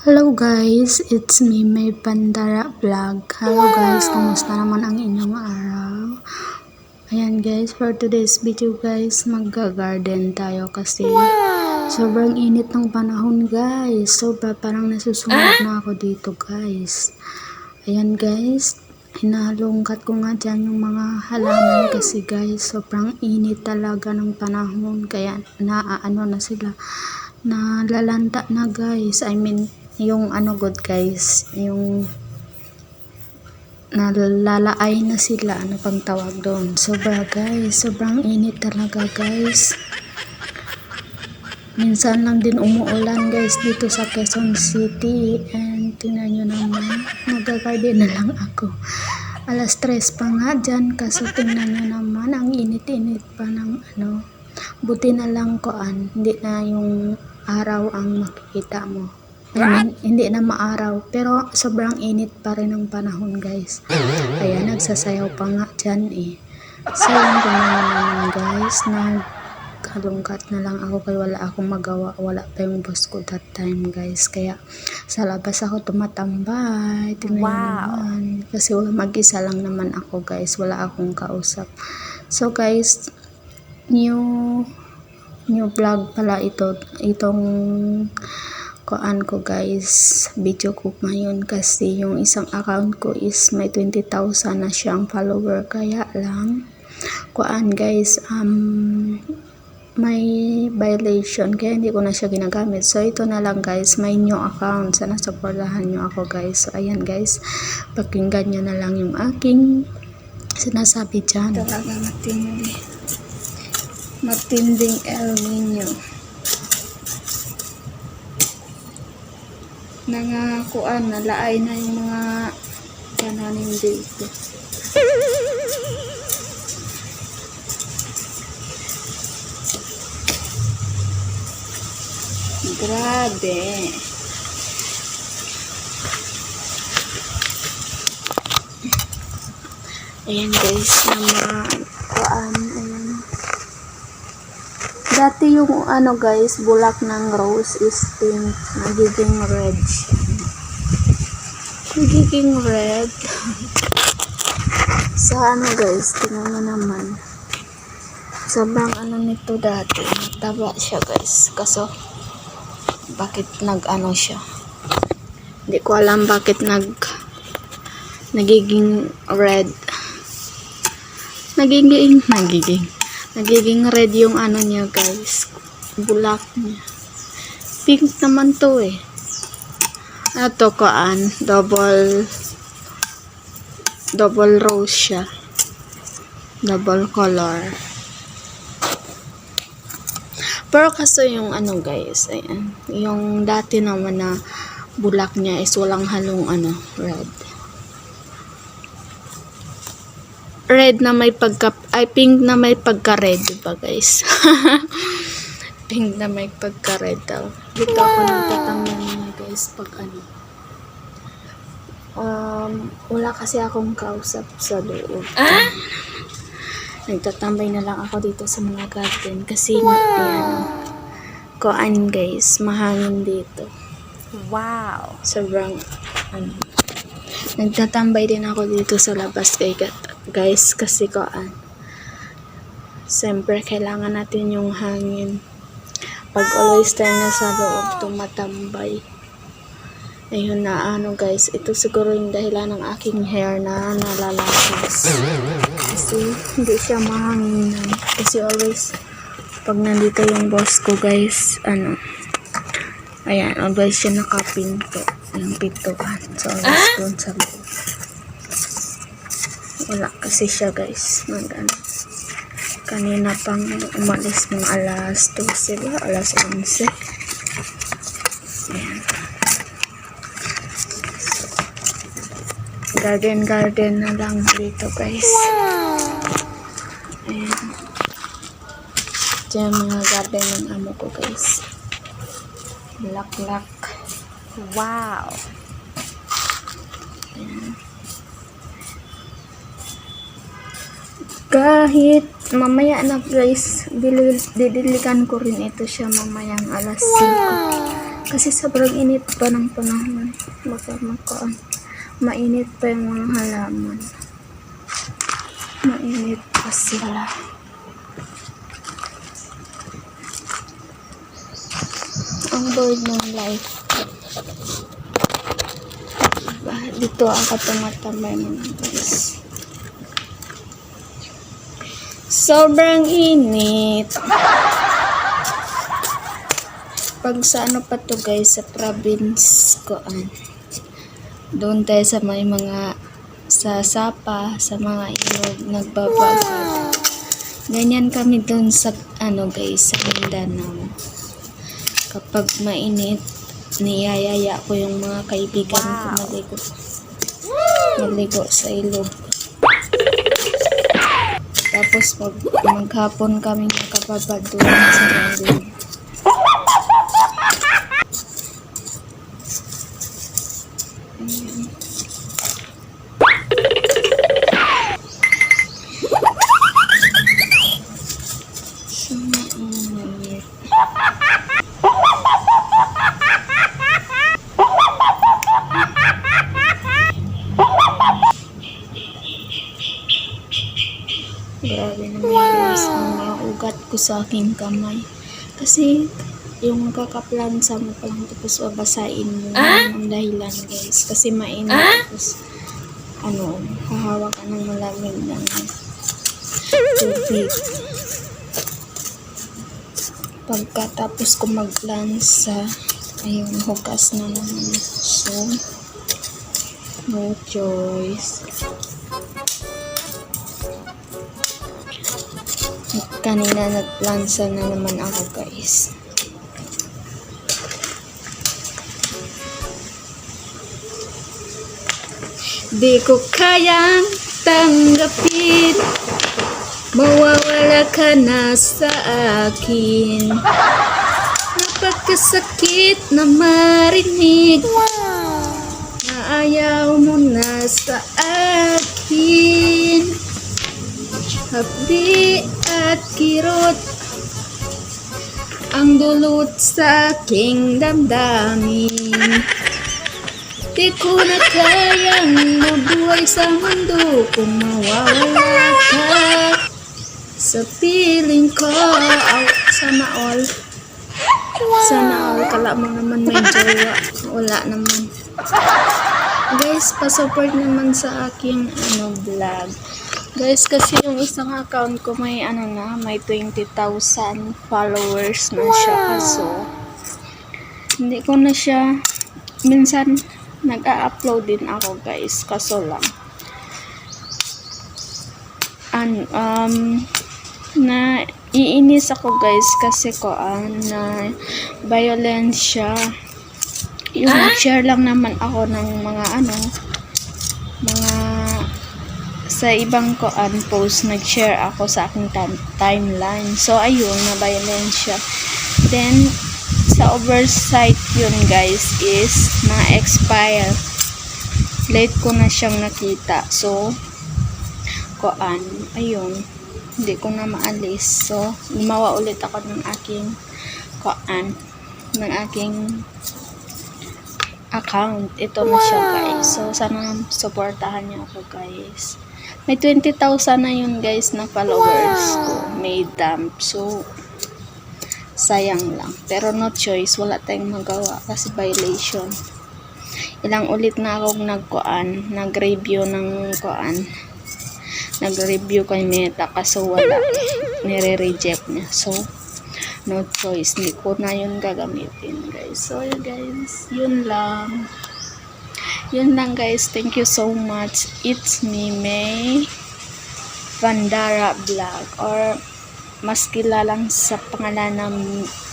Hello guys, it's me, May Pandara Vlog. Hello guys, kumusta naman ang inyong araw? Ayan guys, for today's video guys, magga-garden tayo kasi sobrang init ng panahon guys. Sobra parang nasusunod na ako dito guys. Ayan guys, hinalungkat ko nga dyan yung mga halaman kasi guys, sobrang init talaga ng panahon. Kaya naaano na sila, nalalanta na guys. I mean, yung ano good guys, yung nalalaay na sila, ano pang tawag doon. Sobra guys, sobrang init talaga guys. Minsan lang din umuulan guys dito sa Quezon City and tingnan nyo naman, nagagarden na lang ako. Alas tres pa nga dyan kasi tingnan nyo naman, ang init-init pa ng ano. Buti na lang koan, hindi na yung araw ang makikita mo. Mean, hindi na maaraw, pero sobrang init pa rin ng panahon guys. Kaya nagsasayaw pa nga dyan eh. So, yun ko na naman guys, nagkalungkat na lang ako kaya wala akong magawa. Wala pa yung boss ko that time guys. Kaya sa labas ako tumatambay. Tingnan wow. naman. Kasi wala mag-isa lang naman ako guys. Wala akong kausap. So guys, new new vlog pala ito. Itong kuan ko guys. Video ko ngayon kasi yung isang account ko is may 20,000 na siyang follower. Kaya lang kuan guys um may violation. Kaya hindi ko na siya ginagamit. So ito na lang guys. May new account. Sana supportahan nyo ako guys. So ayan guys. Pakinggan nyo na lang yung aking sinasabi dyan. Talaga matindi. Matinding El Nino nangakuan nalaay na yung mga kananin dito grabe. Ayan guys naman kuan. ayan dati yung ano guys bulak ng rose is pink. Nagiging red siya. Nagiging red. Sa ano guys tingnan mo naman. Sobrang ano nito dati mataba siya guys. Kaso bakit nag ano siya? Hindi ko alam bakit nag nagiging red. Nagiging nagiging nagiging red yung ano niya guys. Bulak niya. Pink naman to eh. Ito koan. Double double rose siya. Double color. Pero kaso yung ano guys ayan. Yung dati naman na bulak niya is walang halong ano red red na may pagka ay pink na may pagka red diba guys? Pink na may pagka red daw. Dito ako nagtatanggal niya guys pag ano. Um wala kasi akong kausap sa loob. Ah? nagtatambay na lang ako dito sa mga garden kasi wow. ayan. Koan guys mahangin dito. Wow. sobrang ano. Nagtatambay din ako dito sa labas kay guys kasi koan siyempre kailangan natin yung hangin. Pag always tayo na sa loob tumatambay. Ayun na ano guys ito siguro yung dahilan ng aking hair na nalalakas. Kasi hindi siya mahanginan. Kasi always pag nandito yung boss ko guys ano ayan always siya nakapinto. Yung pintuan. So always doon sa loob wala kasi siya guys. Mag ano kanina pang umalis ng alas 12 ba alas 11 ayan. Garden garden na lang dito guys. Ayan. Dyan mga garden ng amo ko guys. Laklak. Wow. Kahit mamaya na guys didilikan ko rin ito siya mamayang alas 5 Kasi sobrang init pa ng panahon. Baka makaan. Mainit pa yung mga halaman. Mainit pa sila. Ang bored ng life. Diba? Dito ako tumatambay mga guys. Sobrang init. Pag sa ano pa to guys, sa province ko an. Doon tayo sa may mga sa sapa, sa mga ilog, nagbabagad. Ganyan kami doon sa ano guys, sa Mindanao. Kapag mainit, niyayaya ko yung mga kaibigan ko Wow. maligo. Maligo sa ilog. Tapos mag, maghapon kami nakababa doon sa ilog. Grabe naman guys, ang mga ugat ko sa aking kamay. Kasi, yung kakaplansa mo pa lang tapos babasain mo yun ang dahilan guys. Kasi mainit tapos ano, hahawa ka ng malamig ng tubig. Pagkatapos ko magplansa, ayun, hugas na naman. So, no choice. Kanina nagplansa na naman ako guys. Di ko kayang tanggapin. Mawawala ka na sa akin. Napagkasakit na marinig. Na ayaw mo na sa akin. Hapdi at kirot. Ang dulot sa aking damdamin. Di ko na kayang mabuhay sa mundo Kung mawawala ka. Sa piling ko Aw, Sana all. Sana all. Kala mo naman may jowa. Wala naman. Guys, pa-support naman sa aking ano, vlog Guys, kasi yung isang account ko may ano na, may 20,000 followers na siya. Kaso, hindi ko na siya, minsan, nag-a-upload din ako guys. Kaso lang, an, um, na iinis ako guys kasi ko na violence siya. Yung share lang naman ako ng mga ano, mga sa ibang ko post nag-share ako sa aking time- timeline. So ayun, na violence siya. Then sa oversight yun guys is na-expire. Late ko na siyang nakita. So koan, ayun, hindi ko na maalis. So gumawa ulit ako ng aking koan, ng aking account. Ito na siya guys. So sana supportahan niyo ako guys. May 20,000 na yun guys na followers ko. May dump. So, sayang lang. Pero no choice. Wala tayong magawa kasi violation. Ilang ulit na akong nagkuan, nag-review ng kuan. Nag-review kay Meta kaso wala. Nire-reject niya. So, no choice. Hindi ko na yun gagamitin guys. So, guys. Yun lang. Yun lang guys. Thank you so much. It's me, May Vandara Vlog. Or mas kilalang sa pangalan ng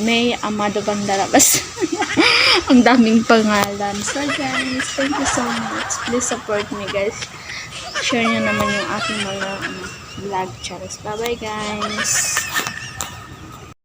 May Amado Bandara. Basta ang daming pangalan. So guys, thank you so much. Please support me guys. Share nyo naman yung aking mga ano, vlog channels. Bye bye guys.